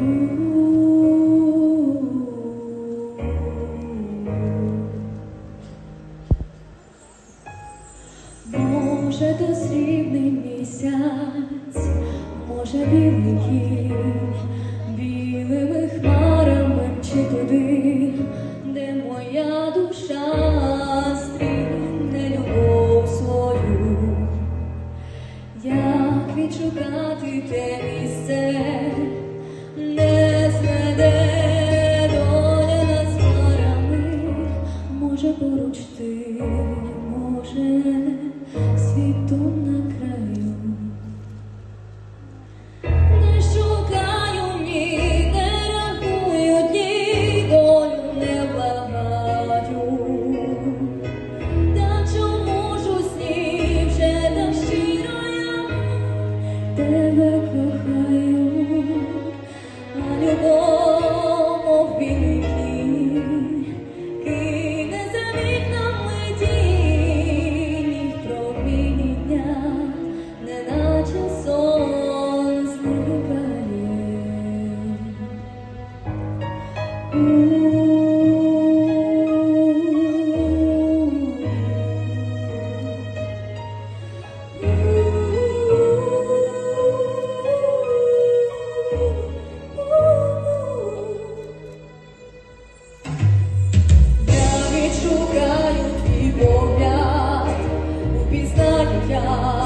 Може, то срібний місяць, може, білий білими хмарами чи туди, де моя душа стріне любов свою. Як відшукати те місце, де зведе доля нас може поруч ти, може світ 家。